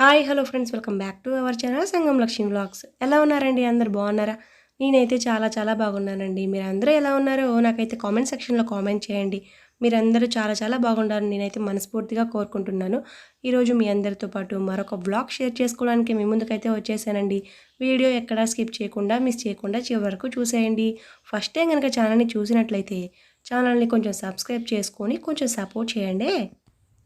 Hi hello friends welcome back to our channel Sangam Lakshmi vlogs. ఎలా ఉన్నారండి? అందరు బాగున్నారా? నేనైతే చాలా చాలా బాగున్నానండి. మీరు అందరూ ఎలా ఉన్నారో నాకైతే కామెంట్ సెక్షన్లో కామెంట్ చేయండి. మీరందరూ చాలా చాలా బాగుండాలని నేనైతే మనస్ఫూర్తిగా కోరుకుంటున్నాను. ఈరోజు మీ అందరితో పాటు మరొక బ్లాగ్ షేర్ చేసుకోవడానికి మీ ముందుకైతే వచ్చేసానండి. వీడియో ఎక్కడా స్కిప్ చేయకుండా మిస్ చేయకుండా చివరి వరకు చూసేయండి. ఫస్ట్ టైం కనుక ఛానల్ని చూసినట్లయితే ఛానల్ని కొంచెం సబ్స్క్రైబ్ చేసుకొని కొంచెం సపోర్ట్ చేయండి.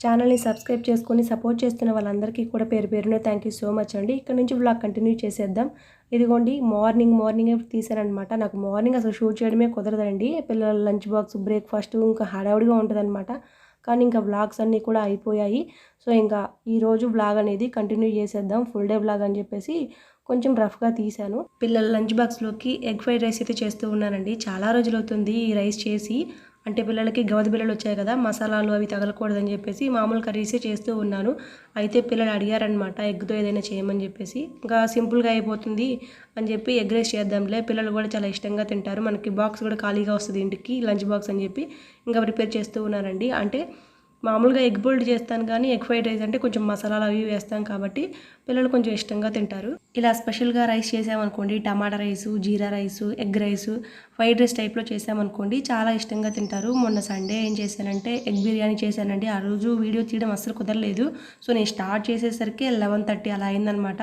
ఛానల్ని సబ్స్క్రైబ్ చేసుకొని సపోర్ట్ చేస్తున్న వాళ్ళందరికీ కూడా పేరు పేరున థ్యాంక్ యూ సో మచ్ అండి. ఇక్కడ నుంచి బ్లాగ్ కంటిన్యూ చేసేద్దాం. ఇదిగోండి మార్నింగ్ మార్నింగే తీసానమాట నాకు మార్నింగ్ అసలు షూట్ చేయడమే కుదరదండి. పిల్లల లంచ్ బాక్స్ బ్రేక్ఫాస్ట్ ఇంకా హడావుడిగా ఉంటుందన్నమాట. కానీ ఇంకా బ్లాగ్స్ అన్నీ కూడా అయిపోయాయి. సో ఇంకా ఈరోజు బ్లాగ్ అనేది కంటిన్యూ చేసేద్దాం. ఫుల్ డే బ్లాగ్ అని చెప్పేసి కొంచెం రఫ్గా తీశాను. పిల్లల లంచ్ బాక్స్లోకి ఎగ్ ఫ్రైడ్ రైస్ అయితే చేస్తూ ఉన్నానండి. చాలా రోజులు అవుతుంది ఈ రైస్ చేసి. అంటే పిల్లలకి గవద బిల్లలు వచ్చాయి కదా మసాలాలు అవి తగలకూడదని చెప్పేసి మామూలు కర్రీసే చేస్తూ ఉన్నాను. అయితే పిల్లలు అడిగారనమాట ఎగ్తో ఏదైనా చేయమని చెప్పేసి. ఇంకా సింపుల్గా అయిపోతుంది అని చెప్పి ఎగ్ రైస్ చేద్దాంలే పిల్లలు కూడా చాలా ఇష్టంగా తింటారు. మనకి బాక్స్ కూడా ఖాళీగా వస్తుంది ఇంటికి లంచ్ బాక్స్ అని చెప్పి ఇంకా ప్రిపేర్ చేస్తూ ఉన్నారండి. అంటే మామూలుగా ఎగ్ బోల్డ్ చేస్తాను కానీ ఎగ్ ఫ్రైడ్ రైస్ అంటే కొంచెం మసాలాలు అవి వేస్తాం కాబట్టి పిల్లలు కొంచెం ఇష్టంగా తింటారు. ఇలా స్పెషల్గా రైస్ చేసామనుకోండి tomato rice jeera rice egg rice fried rice టైప్లో చేసామనుకోండి చాలా ఇష్టంగా తింటారు. మొన్న సండే ఏం చేశానంటే ఎగ్ బిర్యానీ చేశానండి. ఆ రోజు వీడియో తీయడం అస్సలు కుదరలేదు. సో నేను స్టార్ట్ చేసేసరికి లెవెన్ థర్టీ అలా అయిందనమాట.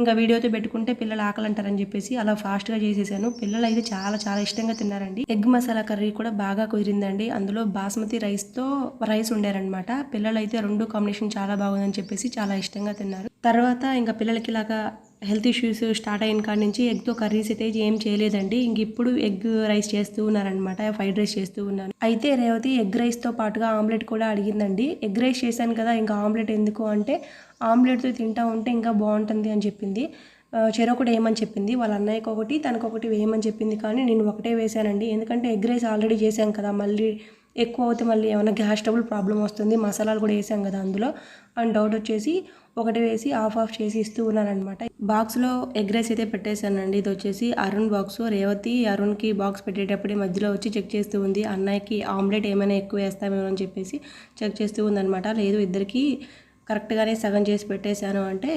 ఇంకా వీడియోతో పెట్టుకుంటే పిల్లలు ఆకలి అంటారని చెప్పేసి అలా ఫాస్ట్గా చేసేసాను. పిల్లలు అయితే చాలా చాలా ఇష్టంగా తిన్నారండి. ఎగ్ మసాలా కర్రీ కూడా బాగా కుదిరిందండి. అందులో బాస్మతి రైస్తో రైస్ ఉండారనమాట. పిల్లలు అయితే రెండు కాంబినేషన్ చాలా బాగుందని చెప్పేసి చాలా ఇష్టంగా తిన్నారు. తర్వాత ఇంకా పిల్లలకి ఇలాగా హెల్త్ ఇష్యూస్ స్టార్ట్ అయిన కాడి నుంచి ఎగ్తో కర్రీస్ అయితే ఏం చేయలేదండి. ఇంక ఇప్పుడు ఎగ్ రైస్ చేస్తూ ఉన్నారనమాట ఫ్రైడ్ రైస్ చేస్తూ ఉన్నాను అయితే రేవతి ఎగ్ రైస్తో పాటుగా ఆమ్లెట్ కూడా అడిగిందండి. ఎగ్ రైస్ చేశాను కదా ఇంకా ఆమ్లెట్ ఎందుకు అంటే ఆమ్లెట్తో తింటా ఉంటే ఇంకా బాగుంటుంది అని చెప్పింది. చెరొకటి వేయమని చెప్పింది? వాళ్ళ అన్నయ్యకి ఒకటి తనకొకటి వేయమని చెప్పింది. కానీ నేను ఒకటే వేశానండి. ఎందుకంటే ఎగ్ రైస్ ఆల్రెడీ చేశాను కదా మళ్ళీ ఎక్కువ అవుతే మళ్ళీ ఏమైనా గ్యాస్ ట్రబుల్ ప్రాబ్లం వస్తుంది మసాలాలు కూడా వేసాం కదా అందులో. అండ్ డౌట్ వచ్చేసి ఒకటి వేసి ఆఫ్ ఆఫ్ చేసి ఇస్తూ ఉన్నారనమాట బాక్స్లో ఎగ్ రైస్ అయితే పెట్టేశానండి. ఇది వచ్చేసి అరుణ్ బాక్స్. రేవతి అరుణ్కి బాక్స్ పెట్టేటప్పుడే మధ్యలో వచ్చి చెక్ చేస్తూ ఉంది. అన్నయ్యకి ఆమ్లెట్ ఏమైనా ఎక్కువ వేస్తామేమో అని చెప్పేసి చెక్ చేస్తూ ఉందనమాట లేదు ఇద్దరికి కరెక్ట్గానే సగం చేసి పెట్టేశాను అంటే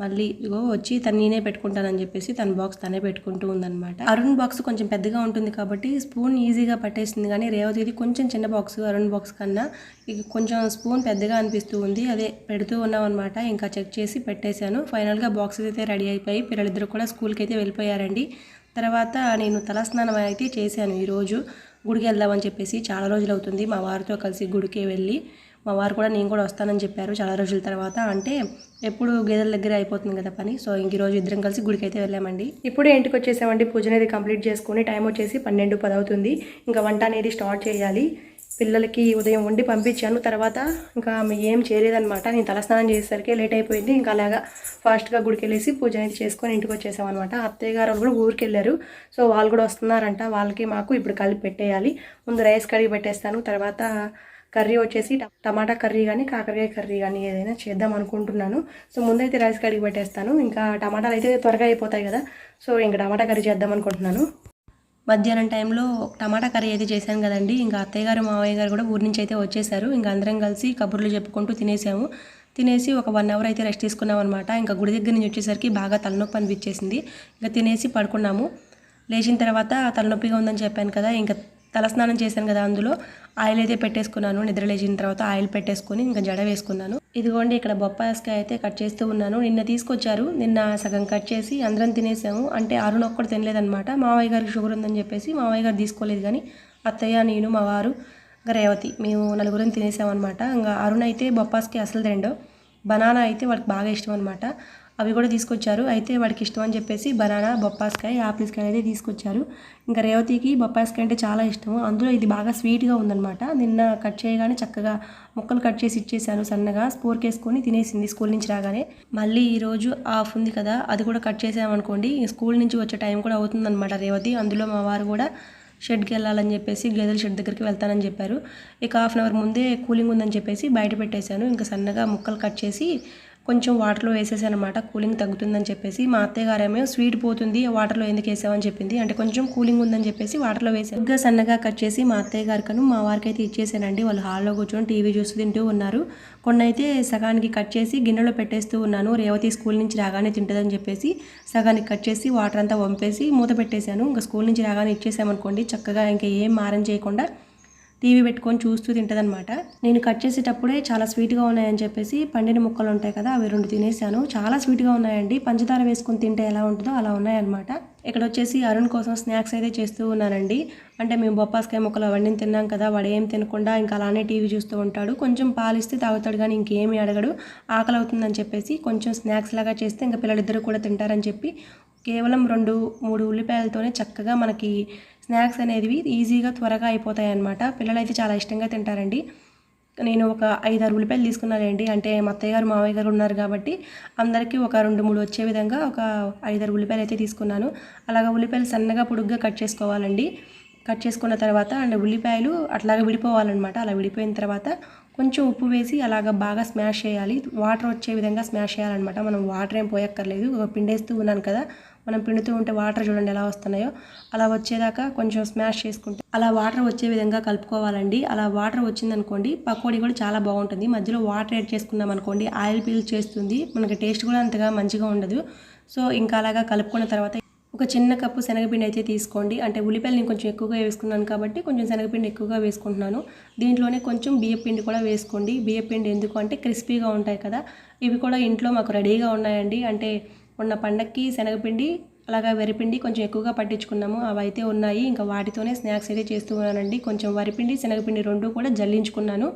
మళ్ళీ ఇగో వచ్చి తను నేనే పెట్టుకుంటానని చెప్పేసి తన బాక్స్ తనే పెట్టుకుంటూ ఉందనమాట అరుణ్ బాక్స్ కొంచెం పెద్దగా ఉంటుంది కాబట్టి స్పూన్ ఈజీగా పట్టేసింది కానీ రేవతిది కొంచెం చిన్న బాక్స్ అరుణ్ బాక్స్ కన్నా ఇక కొంచెం స్పూన్ పెద్దగా అనిపిస్తూ ఉంది. అదే పెడుతూ ఉన్నాం అనమాట ఇంకా చెక్ చేసి పెట్టేశాను. ఫైనల్గా బాక్సెస్ అయితే రెడీ అయిపోయి పిల్లలిద్దరు కూడా స్కూల్కి అయితే వెళ్ళిపోయారండి. తర్వాత నేను తలస్నానం అయితే చేశాను ఈరోజు. గుడికి వెళ్దామని చెప్పేసి చాలా రోజులు అవుతుంది మా వారితో కలిసి గుడికి వెళ్ళి మా వారు కూడా నేను కూడా వస్తానని చెప్పారు చాలా రోజుల తర్వాత. అంటే ఎప్పుడు గేదెల దగ్గర అయిపోతుంది కదా పని. సో ఇంక రోజు ఇద్దరం కలిసి గుడికి అయితే వెళ్ళామండి. ఇప్పుడే ఇంటికి వచ్చేసామండి. పూజ అనేది కంప్లీట్ చేసుకుని టైం వచ్చేసి పన్నెండు పదవుతుంది. ఇంకా వంట అనేది స్టార్ట్ చేయాలి. పిల్లలకి ఉదయం వండి పంపించాను. తర్వాత ఇంకా ఏం చేయలేదన్నమాట. నేను తలస్నానం చేసేసరికి లేట్ అయిపోయింది. ఇంకా అలాగా ఫాస్ట్గా గుడికి వెళ్ళేసి పూజ అనేది చేసుకొని ఇంటికి వచ్చేసామన్నమాట. అత్తయ్య గారు కూడా ఊరికి వెళ్ళారు. సో వాళ్ళు కూడా వస్తున్నారంట. వాళ్ళకి మాకు ఇప్పుడు కలిపి పెట్టేయాలి. ముందు రైస్ కడిగి పెట్టేస్తాను. తర్వాత కర్రీ వచ్చేసి టమాటా కర్రీ కానీ కాకరకాయ కర్రీ కానీ ఏదైనా చేద్దాం అనుకుంటున్నాను. సో ముందైతే రైస్ కడిగి పెట్టేస్తాను. ఇంకా టమాటాలు అయితే త్వరగా అయిపోతాయి కదా. సో ఇంకా టమాటా కర్రీ చేద్దాం అనుకుంటున్నాను. మధ్యాహ్నం టైంలో టమాటా కర్రీ అయితే చేశాను కదండి. ఇంకా అత్తయ్య గారు మావయ్య గారు కూడా ఊరి నుంచి అయితే వచ్చేసారు. ఇంకా అందరం కలిసి కబుర్లు చెప్పుకుంటూ తినేసాము. తినేసి ఒక వన్ అవర్ అయితే రెస్ట్ తీసుకున్నాం అనమాట ఇంకా గుడి దగ్గర నుంచి వచ్చేసరికి బాగా తలనొప్పి అనిపించేసింది. ఇంకా తినేసి పడుకున్నాము. లేచిన తర్వాత తలనొప్పిగా ఉందని చెప్పాను కదా. ఇంకా తలస్నానం చేశాను కదా అందులో ఆయిల్ అయితే పెట్టేసుకున్నాను. నిద్రలేచిన తర్వాత ఆయిల్ పెట్టేసుకొని ఇంకా జడ వేసుకున్నాను. ఇదిగోండి ఇక్కడ బొప్పాయస్కాయ అయితే కట్ చేస్తూ ఉన్నాను. నిన్న తీసుకొచ్చారు. నిన్న సగం కట్ చేసి అందరం తినేసాము. అంటే అరుణ్ ఒక్కడు తినలేదనమాట మావయ్య గారికి షుగర్ ఉందని చెప్పేసి మావయ్య గారు తీసుకోలేదు కానీ అత్తయ్య నేను మా వారు రేవతి మేము నలుగురం తినేసామన్నమాట. ఇంకా అరుణ్ అయితే బొప్పాస్కి అసలు తిండో బనానా అయితే వాడికి బాగా ఇష్టం అనమాట అవి కూడా తీసుకొచ్చారు. అయితే వాడికి ఇష్టం అని చెప్పేసి బనానా బొప్పాస్కాయ యాపిల్స్కాయ అయితే తీసుకొచ్చారు. ఇంకా రేవతికి బొప్పాస్కాయ అంటే చాలా ఇష్టం. అందులో ఇది బాగా స్వీట్గా ఉందన్నమాట. నిన్న కట్ చేయగానే చక్కగా ముక్కలు కట్ చేసి ఇచ్చేసాను సన్నగా. స్పోర్కేసుకొని తినేసింది స్కూల్ నుంచి రాగానే. మళ్ళీ ఈరోజు ఆఫ్ ఉంది కదా అది కూడా కట్ చేసామనుకోండి స్కూల్ నుంచి వచ్చే టైం కూడా అవుతుందన్నమాట రేవతి. అందులో మా వారు కూడా షెడ్కి వెళ్ళాలని చెప్పేసి గేదెల షెడ్ దగ్గరికి వెళ్తానని చెప్పారు. ఇక హాఫ్ అన్ అవర్ ముందే కూలింగ్ ఉందని చెప్పేసి బయట పెట్టేశాను. ఇంకా సన్నగా ముక్కలు కట్ చేసి కొంచెం వాటర్లో వేసేసానమాట అనమాట కూలింగ్ తగ్గుతుందని చెప్పేసి మా అత్తయ్యగారేమో స్వీట్ పోతుంది వాటర్లో ఎందుకు వేసామని చెప్పింది. అంటే కొంచెం కూలింగ్ ఉందని చెప్పేసి వాటర్లో వేసాను ఇంకా సన్నగా కట్ చేసి మా అత్తయ్య గారికను మా వారికి అయితే ఇచ్చేసానండి. వాళ్ళు హాల్లో కూర్చొని టీవీ చూస్తూ తింటూ ఉన్నారు. కొన్ని అయితే సగానికి కట్ చేసి గిన్నెలో పెట్టేస్తూ ఉన్నాను. రేవతి స్కూల్ నుంచి రాగానే తింటుందని చెప్పేసి సగానికి కట్ చేసి వాటర్ అంతా వంపేసి మూత పెట్టేశాను. ఇంకా స్కూల్ నుంచి రాగానే ఇచ్చేసామనుకోండి చక్కగా ఇంకా ఏం మారం చేయకుండా టీవీ పెట్టుకొని చూస్తూ తింటదనమాట నేను కట్ చేసేటప్పుడే చాలా స్వీట్గా ఉన్నాయని చెప్పేసి పండిన ముక్కలు ఉంటాయి కదా అవి రెండు తినేసాను. చాలా స్వీట్గా ఉన్నాయండి. పంచదార వేసుకొని తింటే ఎలా ఉంటుందో అలా ఉన్నాయన్నమాట. ఇక్కడ వచ్చేసి అరుణ్ కోసం స్నాక్స్ అయితే చేస్తూ ఉన్నానండి. అంటే మేము బొప్పాస్కాయ ముక్కలు అవన్నీ తిన్నాం కదా వాడు ఏం తినకుండా ఇంకా అలానే టీవీ చూస్తూ ఉంటాడు. కొంచెం పాలిస్తే తాగుతాడు కానీ ఇంకేమీ అడగడు. ఆకలి అవుతుందని చెప్పేసి కొంచెం స్నాక్స్ లాగా చేస్తే ఇంకా పిల్లలిద్దరూ కూడా తింటారని చెప్పి కేవలం రెండు మూడు ఉల్లిపాయలతోనే చక్కగా మనకి స్నాక్స్ అనేవి ఈజీగా త్వరగా అయిపోతాయి అనమాట పిల్లలు అయితే చాలా ఇష్టంగా తింటారండి. నేను ఒక ఐదారు ఉల్లిపాయలు తీసుకున్నానండి. అంటే మా అత్తయ్య గారు మావయ్య గారు ఉన్నారు కాబట్టి అందరికీ ఒక రెండు మూడు వచ్చే విధంగా ఒక ఐదారు ఉల్లిపాయలు అయితే తీసుకున్నాను. అలాగా ఉల్లిపాయలు సన్నగా పొడుగ్గా కట్ చేసుకోవాలండి. కట్ చేసుకున్న తర్వాత అండ్ ఉల్లిపాయలు అట్లాగా విడిపోవాలన్నమాట. అలా విడిపోయిన తర్వాత కొంచెం ఉప్పు వేసి అలాగ బాగా స్మాష్ చేయాలి. వాటర్ వచ్చే విధంగా స్మాష్ చేయాలన్నమాట. మనం వాటర్ ఏం పోయక్కర్లేదు. ఒక పిండేస్తూ ఉన్నాను కదా. మనం పిండుతూ ఉంటే వాటర్ చూడండి ఎలా వస్తున్నాయో. అలా వచ్చేదాకా కొంచెం స్మాష్ చేసుకుంటే అలా వాటర్ వచ్చే విధంగా కలుపుకోవాలండి. అలా వాటర్ వచ్చిందనుకోండి పకోడీ కూడా చాలా బాగుంటుంది. మధ్యలో వాటర్ యాడ్ చేసుకున్నాం అనుకోండి ఆయిల్ పీల్ చేస్తుంది. మనకి టేస్ట్ కూడా అంతగా మంచిగా ఉండదు. సో ఇంకా అలాగా కలుపుకున్న తర్వాత ఒక చిన్న కప్పు శనగపిండి అయితే తీసుకోండి. అంటే ఉల్లిపాయలు నేను కొంచెం ఎక్కువగా వేసుకున్నాను కాబట్టి కొంచెం శనగపిండి ఎక్కువగా వేసుకుంటున్నాను. దీంట్లోనే కొంచెం బియ్యపిండి కూడా వేసుకోండి. బియ్యపిండి ఎందుకు అంటే క్రిస్పీగా ఉంటాయి కదా. ఇవి కూడా ఇంట్లో మాకు రెడీగా ఉన్నాయండి. అంటే ఉన్న పండక్కి శనగపిండి అలాగా వరిపిండి కొంచెం ఎక్కువగా పట్టించుకున్నాము. అవి అయితే ఉన్నాయి. ఇంకా వాటితోనే స్నాక్స్ అయితే చేస్తూ ఉన్నానండి. కొంచెం వరిపిండి శనగపిండి రెండు కూడా జల్లించుకున్నాను.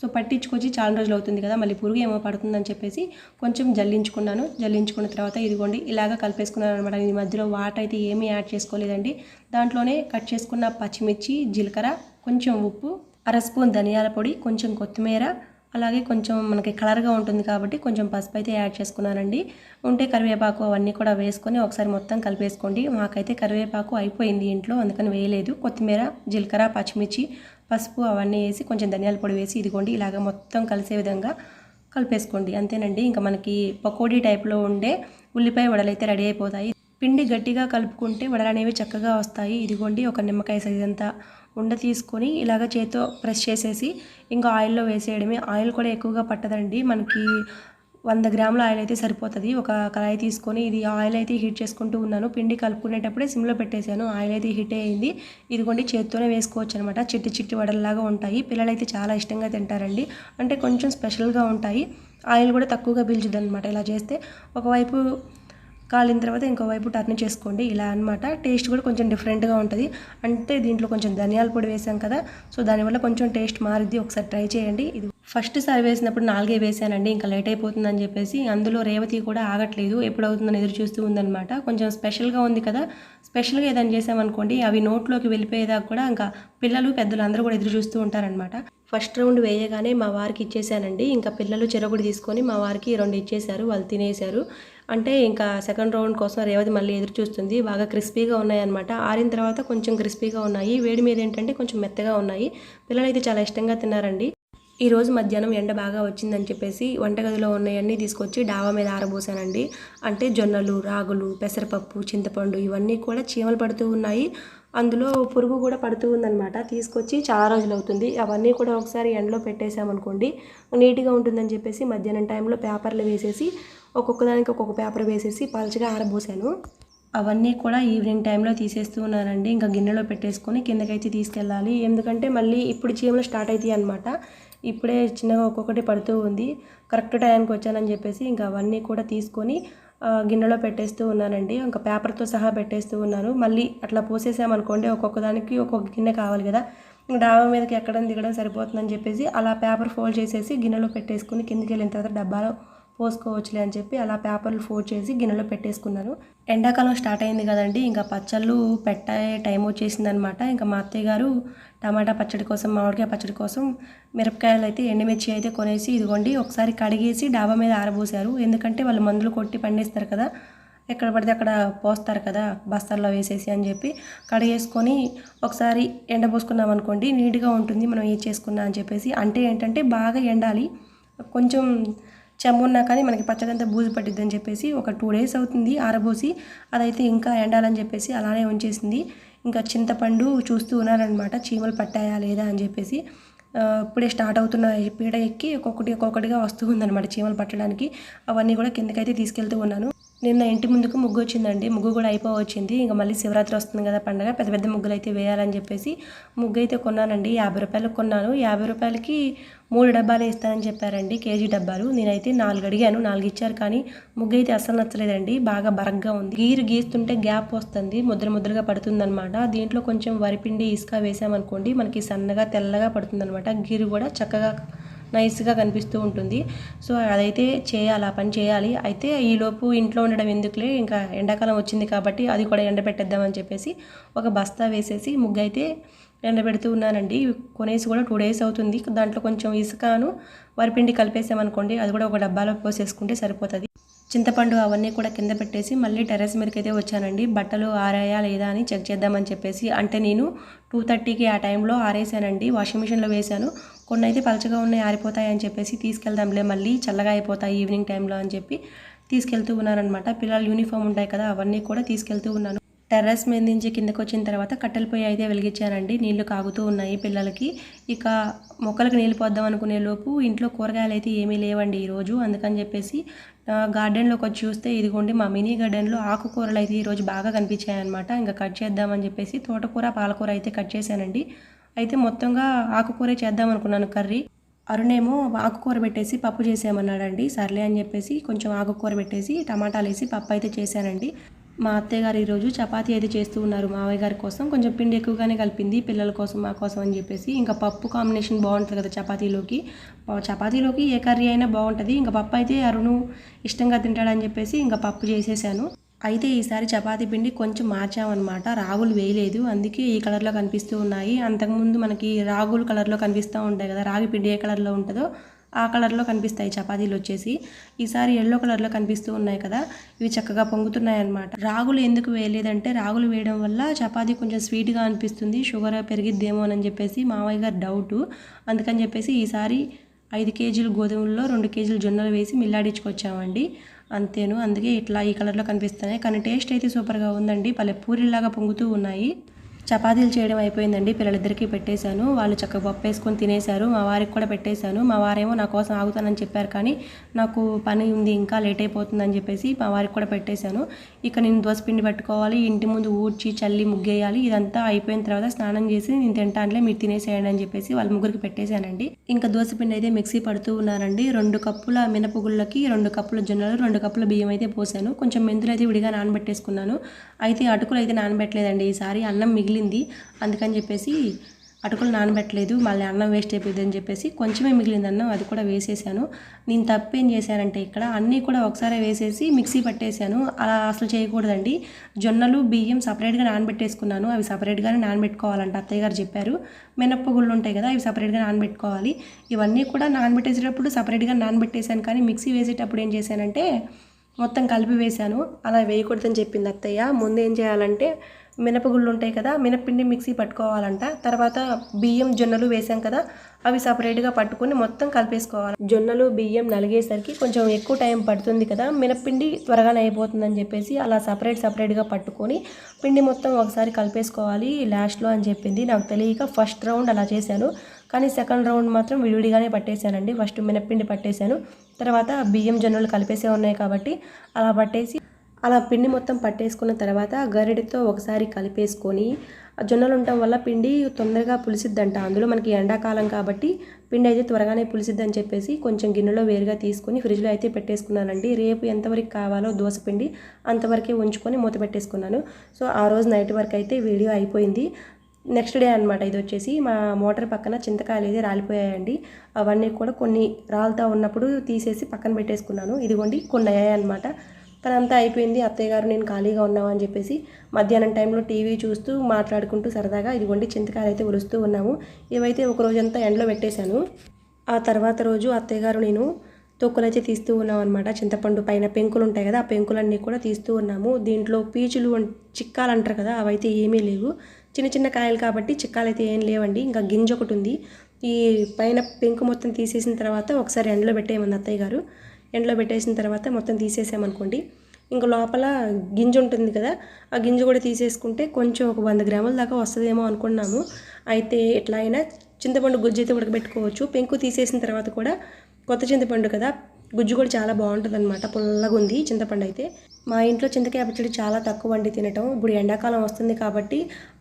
సో పట్టించుకొచ్చి చాలా రోజులు అవుతుంది కదా మళ్ళీ పురుగు ఏమో పడుతుందని చెప్పేసి కొంచెం జల్లించుకున్నాను. జల్లించుకున్న తర్వాత ఇదిగోండి ఇలాగా కలిపేసుకున్నాను అనమాట ఈ మధ్యలో వాటర్ అయితే ఏమీ యాడ్ చేసుకోలేదండి. దాంట్లోనే కట్ చేసుకున్న పచ్చిమిర్చి జీలకర్ర కొంచెం ఉప్పు అర స్పూన్ ధనియాల పొడి కొంచెం కొత్తిమీర అలాగే కొంచెం మనకి కలర్గా ఉంటుంది కాబట్టి కొంచెం పసుపు అయితే యాడ్ చేసుకున్నానండి. ఉంటే కరివేపాకు అవన్నీ కూడా వేసుకొని ఒకసారి మొత్తం కలిపేసుకోండి. మాకైతే కరివేపాకు అయిపోయింది ఇంట్లో అందుకని వేయలేదు. కొత్తిమీర జీలకర్ర పచ్చిమిర్చి పసుపు అవన్నీ వేసి కొంచెం ధనియాల పొడి వేసి ఇదిగోండి ఇలాగ మొత్తం కలిసే విధంగా కలిపేసుకోండి. అంతేనండి. ఇంకా మనకి పకోడీ టైప్లో ఉండే ఉల్లిపాయ వడలు అయితే రెడీ అయిపోతాయి. పిండి గట్టిగా కలుపుకుంటే వడలు అనేవి చక్కగా వస్తాయి. ఇదిగోండి ఒక నిమ్మకాయ సైజ్ అంతా ఉండ తీసుకొని ఇలాగ చేతితో ప్రెస్ చేసేసి ఇంకా ఆయిల్లో వేసేయడమే. ఆయిల్ కూడా ఎక్కువగా పట్టదండి. మనకి వంద గ్రాముల ఆయిల్ అయితే సరిపోతుంది. ఒక కళాయి తీసుకొని ఇది ఆయిల్ అయితే హీట్ చేసుకుంటూ ఉన్నాను. పిండి కలుపుకునేటప్పుడే సిమ్లో పెట్టేశాను. ఆయిల్ అయితే హీట్ అయ్యింది ఇదిగోండి చేత్తోనే వేసుకోవచ్చు అనమాట చిట్టి చిట్టి వడల్లాగా ఉంటాయి. పిల్లలు అయితే చాలా ఇష్టంగా తింటారండి. అంటే కొంచెం స్పెషల్గా ఉంటాయి. ఆయిల్ కూడా తక్కువగా పీల్చుద్ది అనమాట ఇలా చేస్తే ఒకవైపు కాలిన తర్వాత ఇంకోవైపు టర్న్ చేసుకోండి. ఇలా అనమాట టేస్ట్ కూడా కొంచెం డిఫరెంట్గా ఉంటుంది. అంటే దీంట్లో కొంచెం ధనియాల పొడి వేసాం కదా సో దానివల్ల కొంచెం టేస్ట్ మారుద్ది. ఒకసారి ట్రై చేయండి. ఇది ఫస్ట్ సారి వేసినప్పుడు నాలుగే వేసానండి ఇంకా లేట్ అయిపోతుందని చెప్పేసి అందులో రేవతి కూడా ఆగట్లేదు. ఎప్పుడు అవుతుందని ఎదురు చూస్తూ ఉందనమాట కొంచెం స్పెషల్గా ఉంది కదా స్పెషల్గా ఏదైనా చేసామనుకోండి అవి నోట్లోకి వెళ్ళిపోయేదాకా కూడా ఇంకా పిల్లలు పెద్దలు అందరూ కూడా ఎదురు చూస్తూ ఉంటారనమాట ఫస్ట్ రౌండ్ వేయగానే మా వారికి ఇచ్చేసానండి. ఇంకా పిల్లలు చెరొకటి తీసుకొని మా వారికి రెండు ఇచ్చేశారు వాళ్ళు తినేశారు. అంటే ఇంకా సెకండ్ రౌండ్ కోసం రేవతి మళ్ళీ ఎదురు చూస్తుంది. బాగా క్రిస్పీగా ఉన్నాయన్నమాట. ఆరిన తర్వాత కొంచెం క్రిస్పీగా ఉన్నాయి. వేడి మీద ఏంటంటే కొంచెం మెత్తగా ఉన్నాయి. పిల్లలు అయితే చాలా ఇష్టంగా తిన్నారండి. ఈరోజు మధ్యాహ్నం ఎండ బాగా వచ్చిందని చెప్పేసి వంటగదిలో ఉన్నవన్నీ తీసుకొచ్చి డాబా మీద ఆరబోసానండి. అంటే జొన్నలు రాగులు పెసరపప్పు చింతపండు ఇవన్నీ కూడా చీమలు పడుతూ ఉన్నాయి. అందులో పురుగు కూడా పడుతూ ఉందన్నమాట. తీసుకొచ్చి చాలా రోజులు అవుతుంది అవన్నీ కూడా ఒకసారి ఎండలో పెట్టేసామనుకోండి నీట్గా ఉంటుందని చెప్పేసి మధ్యాహ్నం టైంలో పేపర్లు వేసేసి ఒక్కొక్కదానికి ఒక్కొక్క పేపర్ వేసేసి పలచగా ఆరబోసాను. అవన్నీ కూడా ఈవినింగ్ టైంలో తీసేస్తూ ఉన్నానండి. ఇంకా గిన్నెలో పెట్టేసుకొని కిందకైతే తీసుకెళ్ళాలి. ఎందుకంటే మళ్ళీ ఇప్పుడు చీమలు స్టార్ట్ అవుతాయి అనమాట ఇప్పుడే చిన్నగా ఒక్కొక్కటి పడుతూ ఉంది. కరెక్ట్ టైంకి వచ్చానని చెప్పేసి ఇంకా అవన్నీ కూడా తీసుకొని గిన్నెలో పెట్టేస్తూ ఉన్నానండి. ఇంకా పేపర్తో సహా పెట్టేస్తూ ఉన్నాను. మళ్ళీ అట్లా పోసేసామనుకోండి ఒక్కొక్క దానికి ఒక్కొక్క గిన్నె కావాలి కదా. డాబా మీదకి ఎక్కడం దిగడం సరిపోతుందని చెప్పేసి అలా పేపర్ ఫోల్డ్ చేసేసి గిన్నెలో పెట్టేసుకుని కిందికి వెళ్ళిన తర్వాత డబ్బాలో పోసుకోవచ్చులే అని చెప్పి అలా పేపర్లు ఫోల్డ్ చేసి గిన్నెలో పెట్టేసుకున్నాను. ఎండాకాలం స్టార్ట్ అయింది కదండి ఇంకా పచ్చళ్ళు పెట్టే టైం వచ్చేసిందనమాట ఇంకా మా అత్తయ్య గారు టమాటా పచ్చడి కోసం మామిడికాయ పచ్చడి కోసం మిరపకాయలు అయితే ఎండుమిర్చి అయితే కొనేసి ఇదిగోండి ఒకసారి కడిగేసి డాబా మీద ఆరబోసారు. ఎందుకంటే వాళ్ళు మందులు కొట్టి పండిస్తారు కదా ఎక్కడ పడితే అక్కడ పోస్తారు కదా బస్తాల్లో వేసేసి అని చెప్పి కడిగేసుకొని ఒకసారి ఎండబోసుకున్నాం అనుకోండి నీట్గా ఉంటుంది మనం ఏం చేసుకున్నా అని చెప్పేసి. అంటే ఏంటంటే బాగా ఎండాలి కొంచెం చెమ్మున్నా కానీ మనకి పచ్చడంతా బూజు పట్టిద్దని చెప్పేసి ఒక టూ డేస్ అవుతుంది ఆరబోసి అదైతే ఇంకా ఎండాలని చెప్పేసి అలానే ఉంచేసింది. ఇంకా చింతపండు చూస్తూ ఉన్నారనమాట చీమలు పట్టాయా లేదా అని చెప్పేసి. ఇప్పుడే స్టార్ట్ అవుతున్న పీడ ఎక్కి ఒక్కొక్కటి ఒక్కొక్కటిగా వస్తూ ఉందన్నమాట చీమలు పట్టడానికి. అవన్నీ కూడా కిందకైతే తీసుకెళ్తూ ఉన్నాను. నిన్న ఇంటి ముందుకు ముగ్గు వచ్చిందండి. ముగ్గు కూడా అయిపోవచ్చింది. ఇంకా మళ్ళీ శివరాత్రి వస్తుంది కదా పండగ. పెద్ద పెద్ద ముగ్గులు అయితే వేయాలని చెప్పేసి ముగ్గు అయితే కొన్నానండి. యాభై రూపాయలకు కొన్నాను. యాభై రూపాయలకి మూడు డబ్బాలే ఇస్తానని చెప్పారండి. కేజీ డబ్బాలు. నేనైతే నాలుగు అడిగాను. నాలుగు ఇచ్చారు కానీ ముగ్గు అయితే అస్సలు నచ్చలేదండి. బాగా బరగ్గా ఉంది. గీరు గీస్తుంటే గ్యాప్ వస్తుంది. ముద్ర ముద్రగా పడుతుందన్నమాట. దీంట్లో కొంచెం వరిపిండి ఇసుక వేసామనుకోండి మనకి సన్నగా తెల్లగా పడుతుందనమాట గీరు కూడా చక్కగా నైస్గా కనిపిస్తూ ఉంటుంది. సో అదైతే చేయాలి ఆ పని చేయాలి. అయితే ఈలోపు ఇంట్లో ఉండడం ఎందుకులే? ఇంకా ఎండాకాలం వచ్చింది కాబట్టి అది కూడా ఎండబెట్టేద్దామని చెప్పేసి ఒక బస్తా వేసేసి ముగ్గు అయితే ఎండబెడుతూ ఉన్నానండి. కొనేసి కూడా టూ డేస్ అవుతుంది. దాంట్లో కొంచెం ఇసుకను వరిపిండి కలిపేసామనుకోండి అది కూడా ఒక డబ్బాలో పోసేసుకుంటే సరిపోతుంది. చింతపండు అవన్నీ కూడా కింద పెట్టేసి మళ్ళీ టెర్రస్ మీదకి అయితే వచ్చానండి. బట్టలు ఆరాయా లేదా అని చెక్ చేద్దామని చెప్పేసి అంటే నేను టూ థర్టీకి ఆ టైంలో ఆరేసానండి. వాషింగ్ మిషన్లో వేశాను. కొన్ని అయితే పలచగా ఉన్నాయి ఆరిపోతాయి అని చెప్పేసి తీసుకెళ్దాంలే మళ్ళీ చల్లగా అయిపోతాయి ఈవినింగ్ టైంలో అని చెప్పి తీసుకెళ్తూ ఉన్నారనమాట పిల్లలు యూనిఫామ్ ఉంటాయి కదా అవన్నీ కూడా తీసుకెళ్తూ ఉన్నాను. టెర్రస్ మీద నుంచి కిందకు వచ్చిన తర్వాత కట్టెల పొయ్యి అయితే వెలిగించానండి. నీళ్ళు కాగుతూ ఉన్నాయి పిల్లలకి. ఇక మొక్కలకు నీళ్ళు పోద్దాం అనుకునే లోపు ఇంట్లో కూరగాయలు అయితే ఏమీ లేవండి ఈరోజు. అందుకని చెప్పేసి గార్డెన్లోకి వచ్చి చూస్తే ఇదిగోండి మా మినీ గార్డెన్లో ఆకుకూరలు అయితే ఈరోజు బాగా కనిపించాయి అనమాట ఇంకా కట్ చేద్దామని చెప్పేసి తోటకూర పాలకూర అయితే కట్ చేశానండి. అయితే మొత్తంగా ఆకుకూరే చేద్దాం అనుకున్నాను కర్రీ. అరుణేమో ఆకుకూర పెట్టేసి పప్పు చేసేయమన్నాడండి. సర్లే అని చెప్పేసి కొంచెం ఆకుకూర పెట్టేసి టమాటాలు వేసి పప్పు అయితే చేశానండి. మా అత్తయ్య గారు ఈరోజు చపాతీ అయితే చేస్తూ ఉన్నారు మావయ్య గారి కోసం. కొంచెం పిండి ఎక్కువగానే కలిపింది పిల్లల కోసం మా కోసం అని చెప్పేసి. ఇంకా పప్పు కాంబినేషన్ బాగుంటుంది కదా చపాతీలోకి. చపాతీలోకి ఏ కర్రీ అయినా బాగుంటుంది. ఇంకా పప్పు అయితే అరుణు ఇష్టంగా తింటాడని చెప్పేసి ఇంకా పప్పు చేసేసాను. అయితే ఈసారి చపాతీ పిండి కొంచెం మార్చామన్నమాట. రాగులు వేయలేదు. అందుకే ఈ కలర్లో కనిపిస్తూ ఉన్నాయి. అంతకుముందు మనకి రాగులు కలర్లో కనిపిస్తూ ఉంటాయి కదా రాగి పిండి ఏ కలర్లో ఉంటుందో ఆ కలర్లో కనిపిస్తాయి చపాతీలు వచ్చేసి. ఈసారి ఎల్లో కలర్లో కనిపిస్తూ ఉన్నాయి కదా ఇవి చక్కగా పొంగుతున్నాయి అన్నమాట రాగులు ఎందుకు వేయలేదంటే రాగులు వేయడం వల్ల చపాతీ కొంచెం స్వీట్గా అనిపిస్తుంది షుగర్ పెరిగిద్దేమో అని చెప్పేసి మావయ్య గారు డౌట్. అందుకని చెప్పేసి ఈసారి ఐదు కేజీలు గోధుమల్లో రెండు కేజీలు జొన్నలు వేసి మిల్లాడించుకొచ్చామండి. అంతేను. అందుకే ఇట్లా ఈ కలర్లో కనిపిస్తున్నాయి. కానీ టేస్ట్ అయితే సూపర్గా ఉందండి. పల్లె పూరిలాగా పొంగుతూ ఉన్నాయి. చపాతీలు చేయడం అయిపోయిందండి. పిల్లలిద్దరికీ పెట్టేశాను. వాళ్ళు చక్కగా పప్పు వేసుకొని తినేశారు. మా వారికి కూడా పెట్టేశాను. మా వారేమో నా కోసం ఆగుతానని చెప్పారు కానీ నాకు పని ఉంది ఇంకా లేట్ అయిపోతుందని చెప్పేసి మా వారికి కూడా పెట్టేశాను. ఇక నేను దోశ పిండి పట్టుకోవాలి ఇంటి ముందు ఊడ్చి చల్లి ముగ్గేయాలి ఇదంతా అయిపోయిన తర్వాత స్నానం చేసి నేను తింటానులే మీరు తినేసేయండి అని చెప్పేసి వాళ్ళ ముగ్గురికి పెట్టేశానండి. ఇంకా దోశ పిండి అయితే మిక్సీ పడుతూ ఉన్నానండి. రెండు కప్పుల మినపగుళ్ళకి రెండు కప్పుల జొన్నలు రెండు కప్పుల బియ్యం అయితే పోసాను కొంచెం మెంతులు అయితే విడిగా నానబెట్టేసుకున్నాను. అయితే అటుకులు అయితే నానబెట్టలేదండి. ఈసారి అన్నం మిగిలి మిగిలింది. అందుకని చెప్పేసి అటుకులు నానబెట్టలేదు మళ్ళీ అన్నం వేస్ట్ అయిపోయింది అని చెప్పేసి కొంచెమే మిగిలింది అన్నం అది కూడా వేసేసాను. నేను తప్పేం చేశానంటే ఇక్కడ అన్నీ కూడా ఒకసారి వేసేసి మిక్సీ పట్టేశాను అలా అసలు చేయకూడదండి. జొన్నలు బియ్యం సపరేట్గా నానబెట్టేసుకున్నాను. అవి సపరేట్గానే నానబెట్టుకోవాలంట అత్తయ్య గారు చెప్పారు. మినప్పగుళ్ళు ఉంటాయి కదా అవి సపరేట్గా నానబెట్టుకోవాలి. ఇవన్నీ కూడా నానబెట్టేసేటప్పుడు సపరేట్గా నానబెట్టేశాను కానీ మిక్సీ వేసేటప్పుడు ఏం చేశానంటే మొత్తం కలిపి వేశాను. అలా వేయకూడదని చెప్పింది అత్తయ్య. ముందు ఏం చేయాలంటే మినపగుళ్ళు ఉంటాయి కదా మినపిండి మిక్సీ పట్టుకోవాలంట. తర్వాత బియ్యం జొన్నలు వేసాం కదా అవి సపరేట్గా పట్టుకొని మొత్తం కలిపేసుకోవాలి. జొన్నలు బియ్యం నలిగేసరికి కొంచెం ఎక్కువ టైం పడుతుంది కదా మినపిండి త్వరగానే అయిపోతుందని చెప్పేసి అలా సపరేట్ సపరేట్గా పట్టుకొని పిండి మొత్తం ఒకసారి కలిపేసుకోవాలి లాస్ట్లో అని చెప్పింది. నాకు తెలియక ఫస్ట్ రౌండ్ అలా చేశాను. కానీ సెకండ్ రౌండ్ మాత్రం విడివిడిగానే పట్టేశానండి. ఫస్ట్ మినపిండి పట్టేశాను. తర్వాత బియ్యం జొన్నలు కలిపేసే ఉన్నాయి కాబట్టి అలా పట్టేసి అలా పిండి మొత్తం పట్టేసుకున్న తర్వాత గరిటెతో ఒకసారి కలిపేసుకొని జొన్నలు ఉండటం వల్ల పిండి తొందరగా పులిసిద్దంట. అందులో మనకి ఎండాకాలం కాబట్టి పిండి అయితే త్వరగానే పులిసిద్దని చెప్పేసి కొంచెం గిన్నెలో వేరుగా తీసుకొని ఫ్రిడ్జ్లో అయితే పెట్టేసుకున్నానండి. రేపు ఎంతవరకు కావాలో దోశ పిండి అంతవరకే ఉంచుకొని మూత పెట్టేసుకున్నాను. సో ఆ రోజు నైట్ వరకు అయితే వీడియో అయిపోయింది. నెక్స్ట్ డే అనమాట ఇది వచ్చేసి. మా మోటార్ పక్కన చింతకాయలు అయితే రాలిపోయాయండి. అవన్నీ కూడా కొన్ని రాలుతా ఉన్నప్పుడు తీసేసి పక్కన పెట్టేసుకున్నాను. ఇదిగోండి కొన్ని అయ్యాయి అనమాట కానీ అంతా అయిపోయింది. అత్తయ్య గారు నేను ఖాళీగా ఉన్నాము అని చెప్పేసి మధ్యాహ్నం టైంలో టీవీ చూస్తూ మాట్లాడుకుంటూ సరదాగా ఇదిగోండి చింతకాయలు అయితే ఉరుస్తూ ఉన్నాము. ఇవైతే ఒక రోజంతా ఎండలో పెట్టేశాను. ఆ తర్వాత రోజు అత్తయ్య గారు నేను తొక్కులైతే తీస్తూ ఉన్నాం అనమాట చింతపండు పైన పెంకులు ఉంటాయి కదా ఆ పెంకులన్నీ కూడా తీస్తూ ఉన్నాము. దీంట్లో పీచులు చిక్కాలు అంటారు కదా అవైతే ఏమీ లేవు. చిన్న చిన్న కాయలు కాబట్టి చిక్కాలు అయితే ఏం లేవండి. ఇంకా గింజ ఒకటి ఉంది. ఈ పైన పెంకు మొత్తం తీసేసిన తర్వాత ఒకసారి ఎండలో పెట్టేయమంది అత్తయ్య గారు. ఎండలో పెట్టేసిన తర్వాత మొత్తం తీసేసామనుకోండి. ఇంకా లోపల గింజ ఉంటుంది కదా ఆ గింజ కూడా తీసేసుకుంటే కొంచెం ఒక వంద గ్రాముల దాకా వస్తుందేమో అనుకున్నాము. అయితే ఎట్లా అయినా చింతపండు గుజ్జు అయితే ఉడకబెట్టుకోవచ్చు. పెంకు తీసేసిన తర్వాత కూడా కొత్త చింతపండు కదా గుజ్జు కూడా చాలా బాగుంటుంది అనమాట పుల్లగా ఉంది చింతపండు అయితే. మా ఇంట్లో చింతకాయ పచ్చడి చాలా తక్కువ అండి తినటం. ఇప్పుడు ఎండాకాలం వస్తుంది కాబట్టి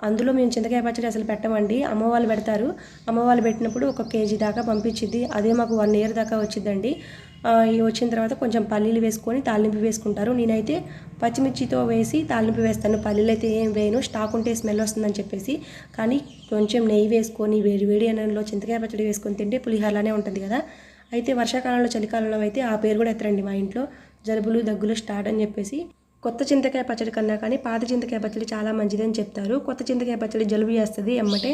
అందులో మేము చింతకాయ పచ్చడి అసలు పెట్టమండి. అమ్మ వాళ్ళు పెడతారు. అమ్మ వాళ్ళు పెట్టినప్పుడు ఒక కేజీ దాకా పంపించింది అదే మాకు వన్ ఇయర్ దాకా వచ్చిందండి వచ్చిన తర్వాత కొంచెం పల్లీలు వేసుకొని తాలింపు వేసుకుంటారు. నేనైతే పచ్చిమిర్చితో వేసి తాలింపు వేస్తాను. పల్లీలు అయితే ఏం వేయను. స్టాక్ ఉంటే స్మెల్ వస్తుందని చెప్పేసి. కానీ కొంచెం నెయ్యి వేసుకొని వేడి వేడి అన్నంలో చింతకాయ పచ్చడి వేసుకొని తింటే పులిహారలానే ఉంటుంది కదా. అయితే వర్షాకాలంలో చలికాలంలో అయితే ఆ పేరు కూడా ఎత్తరండి మా ఇంట్లో. జలుబులు దగ్గులు స్టార్ట్ అని చెప్పేసి. కొత్త చింతకాయ పచ్చడి కన్నా కానీ పాత చింతకాయ పచ్చడి చాలా మంచిదని చెప్తారు. కొత్త చింతకాయ పచ్చడి జలుబు చేస్తుంది ఎమ్మటే.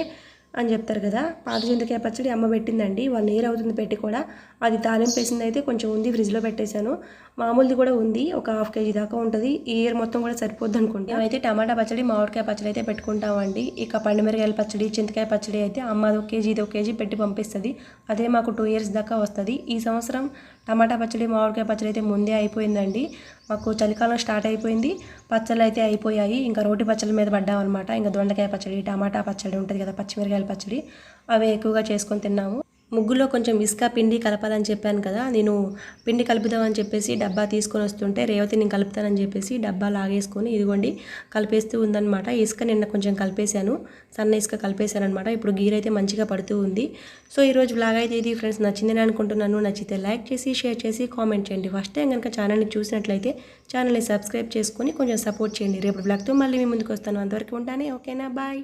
అని చెప్తారు కదా. పాత చింతకాయ పచ్చడి అమ్మ పెట్టిందండి. వన్ ఇయర్ అవుతుంది పెట్టి కూడా అది తాలింపు వేసింది అయితే కొంచెం ఉంది ఫ్రిడ్జ్లో పెట్టేశాను. మామూలుది కూడా ఉంది ఒక హాఫ్ కేజీ దాకా ఉంటుంది. ఈ ఇయర్ మొత్తం కూడా సరిపోద్ది అనుకుంటా. అయితే టమాటా పచ్చడి మామిడికాయ పచ్చడి అయితే పెట్టుకుంటామండి. ఇక పండుమిరకాయల పచ్చడి చింతకాయ పచ్చడి అయితే అమ్మ అది ఒక కేజీ ఇది ఒక కేజీ పెట్టి పంపిస్తుంది. అదే మాకు టూ ఇయర్స్ దాకా వస్తుంది. ఈ సంవత్సరం టమాటా పచ్చడి మామిడికాయ పచ్చడి అయితే ముందే అయిపోయిందండి. మాకు చలికాలం స్టార్ట్ అయిపోయింది. పచ్చళ్ళు అయితే అయిపోయాయి. ఇంకా రోటి పచ్చళ్ళ మీద పడ్డామన్నమాట. ఇంకా దొండకాయ పచ్చడి టమాటా పచ్చడి ఉంటుంది కదా పచ్చిమిరకాయల పచ్చడి అవి ఎక్కువగా చేసుకొని తిన్నాము. ముగ్గులో కొంచెం ఇసుక పిండి కలపాలని చెప్పాను కదా నేను పిండి కలుపుదామని చెప్పేసి డబ్బా తీసుకొని వస్తుంటే రేవతి నేను కలుపుతానని చెప్పేసి డబ్బా లాగేసుకొని ఇదిగోండి కలిపేస్తూ ఉందన్నమాట. ఇసుక నిన్న కొంచెం కలిపేశాను సన్న ఇసుక కలిపేశాను అనమాట ఇప్పుడు గీర్ అయితే మంచిగా పడుతూ ఉంది. సో ఈరోజు బ్లాగ్ అయితే ఇది ఫ్రెండ్స్ నచ్చిందని అనుకుంటున్నాను. నచ్చితే లైక్ చేసి షేర్ చేసి కామెంట్ చేయండి. ఫస్ట్ టైం కనుక ఛానల్ని చూసినట్లయితే ఛానల్ని సబ్స్క్రైబ్ చేసుకొని కొంచెం సపోర్ట్ చేయండి. రేపు బ్లాగ్తో మళ్ళీ మీ ముందుకు వస్తాను. అంతవరకు ఉంటానే. ఓకేనా? బాయ్.